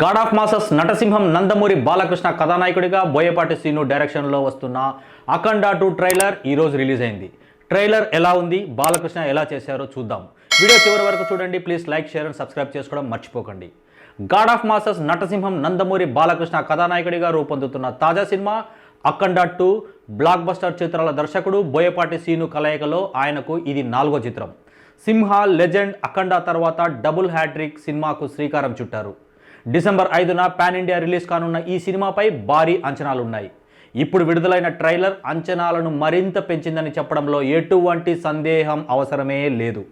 God of masses నటసింహం నందమూరి బాలకృష్ణ కథానాయకుడిగా బోయపాటి శ్రీను డైరెక్షన్లో వస్తున్న అఖండ టూ ట్రైలర్ ఈరోజు రిలీజ్ అయింది. ట్రైలర్ ఎలా ఉంది? బాలకృష్ణ ఎలా చేశారో చూద్దాం. వీడియో చివరి వరకు చూడండి. Please like share and subscribe చేసుకోవడం మర్చిపోకండి. గాడ్ ఆఫ్ మాసస్ నటసింహం నందమూరి బాలకృష్ణ కథానాయకుడిగా రూపొందుతున్న తాజా cinema Akhanda two block buster చిత్రాల దర్శకుడు బోయపాటి సీను కలయికలో ఆయనకు ఇది నాలుగో చిత్రం. సింహ లెజెండ్ అఖండ తర్వాత డబుల్ హ్యాట్రిక్ సినిమాకు శ్రీకారం చుట్టారు. డిసెంబర్ ఐదున పాన్ ఇండియా రిలీజ్ కానున్న ఈ సినిమాపై భారీ అంచనాలున్నాయి. ఇప్పుడు విడుదలైన ట్రైలర్ అంచనాలను మరింత పెంచిందని చెప్పడంలో ఎటువంటి సందేహం అవసరమే లేదు.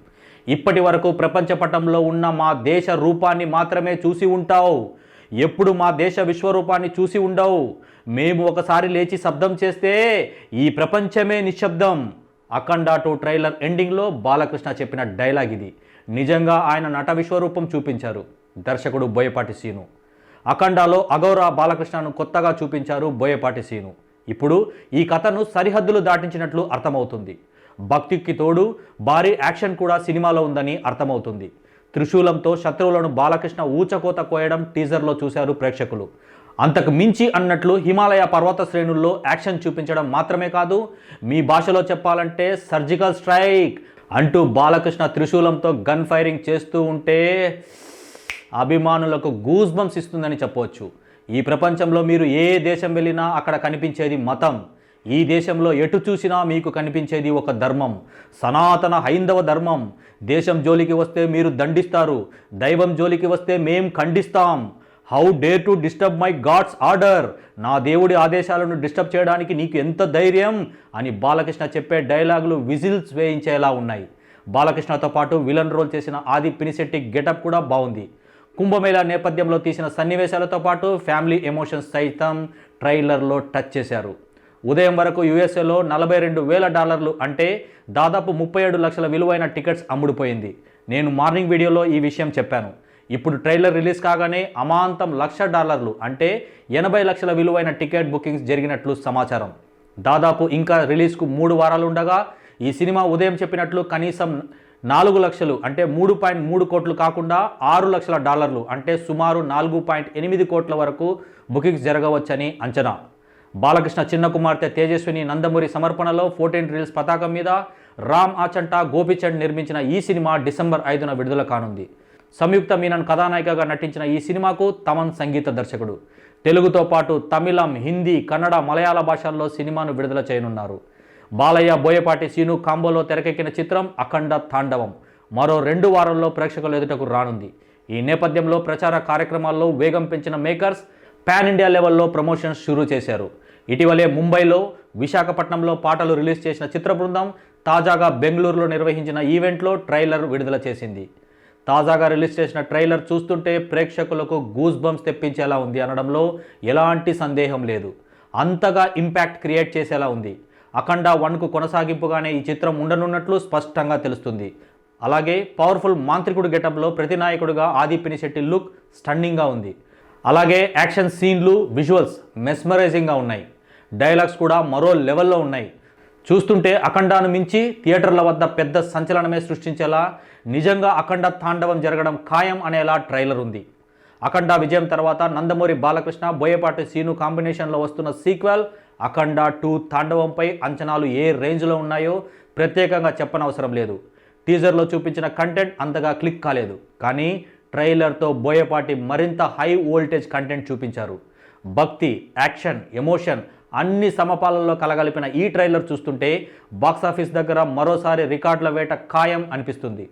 ఇప్పటి వరకు ప్రపంచ పటంలో ఉన్న మా దేశ రూపాన్ని మాత్రమే చూసి ఉంటావు. ఎప్పుడు మా దేశ విశ్వరూపాన్ని చూసి ఉండవు. మేము ఒకసారి లేచి శబ్దం చేస్తే ఈ ప్రపంచమే నిశ్శబ్దం. అఖండ టూ ట్రైలర్ ఎండింగ్లో బాలకృష్ణ చెప్పిన డైలాగ్ ఇది. నిజంగా ఆయన నట విశ్వరూపం చూపించారు. దర్శకుడు బోయపాటి సీను. అఖండాలో అగౌరా బాలకృష్ణను కొత్తగా చూపించారు బోయపాటి సీను. ఇప్పుడు ఈ కథను సరిహద్దులు దాటించినట్లు అర్థమవుతుంది. భక్తికి తోడు భారీ యాక్షన్ కూడా సినిమాలో ఉందని అర్థమవుతుంది. త్రిశూలంతో శత్రువులను బాలకృష్ణ ఊచకోత కోయడం టీజర్లో చూశారు ప్రేక్షకులు. అంతకు మించి అన్నట్లు హిమాలయ పర్వత శ్రేణుల్లో యాక్షన్ చూపించడం మాత్రమే కాదు మీ భాషలో చెప్పాలంటే సర్జికల్ స్ట్రైక్ అంటూ బాలకృష్ణ త్రిశూలంతో గన్ ఫైరింగ్ చేస్తూ ఉంటే అభిమానులకు గూస్ బంప్స్ ఇస్తుందని చెప్పవచ్చు. ఈ ప్రపంచంలో మీరు ఏ దేశం వెళ్ళినా అక్కడ కనిపించేది మతం. ఈ దేశంలో ఎటు చూసినా మీకు కనిపించేది ఒక ధర్మం. సనాతన హైందవ ధర్మం. దేశం జోలికి వస్తే మీరు దండిస్తారు. దైవం జోలికి వస్తే మేం ఖండిస్తాం. How dare to disturb my gods order నా దేవుడి ఆదేశాలను డిస్టర్బ్ చేయడానికి నీకు ఎంత ధైర్యం? అని బాలకృష్ణ చెప్పే డైలాగులు విజిల్స్ వేయించేలా ఉన్నాయి. బాలకృష్ణతో పాటు విలన్ రోల్ చేసిన ఆది పినిశెట్టి గెటప్ కూడా బాగుంది. కుంభమేళా నేపథ్యంలో తీసిన సన్నివేశాలతో పాటు ఫ్యామిలీ ఎమోషన్స్ సైతం ట్రైలర్లో టచ్ చేశారు. ఉదయం వరకు యుఎస్ఏలో నలభై రెండు వేల డాలర్లు అంటే దాదాపు ముప్పై ఏడు లక్షల విలువైన టికెట్స్ అమ్ముడుపోయింది. నేను మార్నింగ్ వీడియోలో ఈ విషయం చెప్పాను. ఇప్పుడు ట్రైలర్ రిలీజ్ కాగానే అమాంతం లక్ష డాలర్లు అంటే ఎనభై లక్షల విలువైన టికెట్ బుకింగ్స్ జరిగినట్లు సమాచారం. దాదాపు ఇంకా రిలీజ్కు మూడు వారాలు ఉండగా ఈ సినిమా ఉదయం చెప్పినట్లు కనీసం నాలుగు లక్షలు అంటే మూడు పాయింట్ మూడు కోట్లు కాకుండా ఆరు లక్షల డాలర్లు అంటే సుమారు నాలుగు పాయింట్ ఎనిమిది కోట్ల వరకు బుకింగ్స్ జరగవచ్చని అంచనా. బాలకృష్ణ చిన్న కుమార్తె తేజస్విని నందమూరి సమర్పణలో ఫోర్టీన్ రీల్స్ పతాకం మీద రామ్ ఆచంట గోపిచంద్ నిర్మించిన ఈ సినిమా డిసెంబర్ ఐదున విడుదల కానుంది. సంయుక్త మీనన్ కథానాయికగా నటించిన ఈ సినిమాకు తమన్ సంగీత దర్శకుడు. తెలుగుతో పాటు తమిళం హిందీ కన్నడ మలయాళ భాషల్లో సినిమాను విడుదల చేయనున్నారు. బాలయ్య బోయపాటి సీను కాంబోలో తెరకెక్కిన చిత్రం అఖండ తాండవం. మరో రెండు వారాల్లో ప్రేక్షకుల ఎదుటకు రానుంది. ఈ నేపథ్యంలో ప్రచార కార్యక్రమాల్లో వేగం పెంచిన మేకర్స్ పాన్ ఇండియా లెవెల్లో ప్రమోషన్స్ షురూ చేశారు. ఇటీవలే ముంబైలో విశాఖపట్నంలో పాటలు రిలీజ్ చేసిన చిత్ర బృందం తాజాగా బెంగళూరులో నిర్వహించిన ఈవెంట్లో ట్రైలర్ విడుదల చేసింది. తాజాగా రిలీజ్ చేసిన ట్రైలర్ చూస్తుంటే ప్రేక్షకులకు గూస్ బంప్స్ తెప్పించేలా ఉంది అనడంలో ఎలాంటి సందేహం లేదు. అంతగా ఇంపాక్ట్ క్రియేట్ చేసేలా ఉంది. అఖండ వన్కు కొనసాగింపుగానే ఈ చిత్రం ఉండనున్నట్లు స్పష్టంగా తెలుస్తుంది. అలాగే పవర్ఫుల్ మాంత్రికుడు గెటప్లో ప్రతినాయకుడిగా ఆదిపిని శెట్టి లుక్ స్టన్నింగ్గా ఉంది. అలాగే యాక్షన్ సీన్లు విజువల్స్ మెస్మరైజింగ్గా ఉన్నాయి. డైలాగ్స్ కూడా మరో లెవెల్లో ఉన్నాయి. చూస్తుంటే అఖండాను మించి థియేటర్ల వద్ద పెద్ద సంచలనమే సృష్టించేలా నిజంగా అఖండ తాండవం జరగడం ఖాయం అనేలా ట్రైలర్ ఉంది. అఖండ విజయం తర్వాత నందమూరి బాలకృష్ణ బోయపాటి సీను కాంబినేషన్లో వస్తున్న సీక్వెల్ అఖండ టూ తాండవంపై అంచనాలు ఏ రేంజ్లో ఉన్నాయో ప్రత్యేకంగా చెప్పనవసరం లేదు. టీజర్లో చూపించిన కంటెంట్ అంతగా క్లిక్ కాలేదు. కానీ ట్రైలర్తో బోయపాటి మరింత హై వోల్టేజ్ కంటెంట్ చూపించారు. భక్తి యాక్షన్ ఎమోషన్ అన్ని సమపాలల్లో కలగలిపిన ఈ ట్రైలర్ చూస్తుంటే బాక్సాఫీస్ దగ్గర మరోసారి రికార్డుల వేట ఖాయం అనిపిస్తుంది.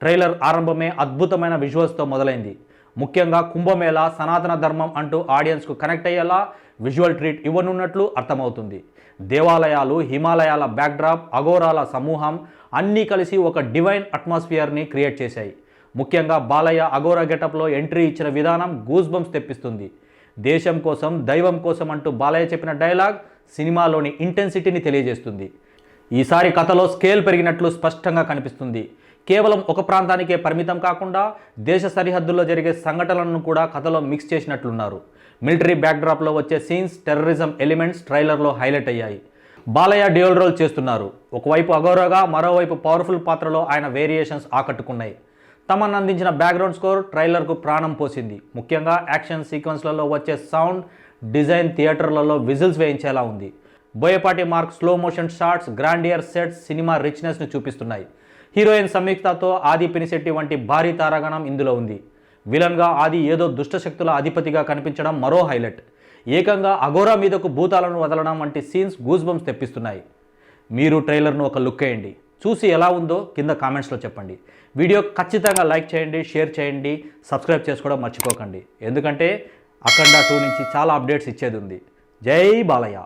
ట్రైలర్ ఆరంభమే అద్భుతమైన విజువల్స్తో మొదలైంది. ముఖ్యంగా కుంభమేళ సనాతన ధర్మం అంటూ ఆడియన్స్కు కనెక్ట్ అయ్యేలా విజువల్ ట్రీట్ ఇవ్వనున్నట్లు అర్థమవుతుంది. దేవాలయాలు హిమాలయాల బ్యాక్డ్రాప్ అఘోరాల సమూహం అన్నీ కలిసి ఒక డివైన్ అట్మాస్ఫియర్ని క్రియేట్ చేశాయి. ముఖ్యంగా బాలయ్య అఘోరా గెటప్లో ఎంట్రీ ఇచ్చిన విధానం గూస్ బంప్స్ తెప్పిస్తుంది. దేశం కోసం దైవం కోసం అంటూ బాలయ్య చెప్పిన డైలాగ్ సినిమాలోని ఇంటెన్సిటీని తెలియజేస్తుంది. ఈసారి కథలో స్కేల్ పెరిగినట్లు స్పష్టంగా కనిపిస్తుంది. కేవలం ఒక ప్రాంతానికే పరిమితం కాకుండా దేశ సరిహద్దుల్లో జరిగే సంఘటనలను కూడా కథలో మిక్స్ చేసినట్లున్నారు. మిలిటరీ బ్యాక్డ్రాప్లో వచ్చే సీన్స్ టెర్రరిజం ఎలిమెంట్స్ ట్రైలర్లో హైలైట్ అయ్యాయి. బాలయ్య డ్యూయల్ రోల్ చేస్తున్నారు. ఒకవైపు అగౌరవగా మరోవైపు పవర్ఫుల్ పాత్రలో ఆయన వేరియేషన్స్ ఆకట్టుకున్నాయి. తమన్ అందించిన బ్యాక్గ్రౌండ్ స్కోర్ ట్రైలర్కు ప్రాణం పోసింది. ముఖ్యంగా యాక్షన్ సీక్వెన్స్లలో వచ్చే సౌండ్ డిజైన్ థియేటర్లలో విజిల్స్ వేయించేలా ఉంది. Boyapati mark slow motion shots grandeur sets cinema రిచ్నెస్ను చూపిస్తున్నాయి. హీరోయిన్ సంయుక్తతో ఆది పినిశెట్టి వంటి భారీ తారాగణం ఇందులో ఉంది. విలన్గా ఆది ఏదో దుష్టశక్తుల అధిపతిగా కనిపించడం మరో హైలైట్. ఏకంగా అఘోరా మీదకు భూతాలను వదలడం వంటి సీన్స్ గూస్ బంప్స్ తెప్పిస్తున్నాయి. మీరు ట్రైలర్ను ఒక లుక్ వేయండి. చూసి ఎలా ఉందో కింద కామెంట్స్లో చెప్పండి. వీడియో ఖచ్చితంగా లైక్ చేయండి షేర్ చేయండి సబ్స్క్రైబ్ చేసుకోవడం మర్చిపోకండి. ఎందుకంటే అఖండ టూ నుంచి చాలా అప్డేట్స్ ఇచ్చేది ఉంది. జై బాలయ్య.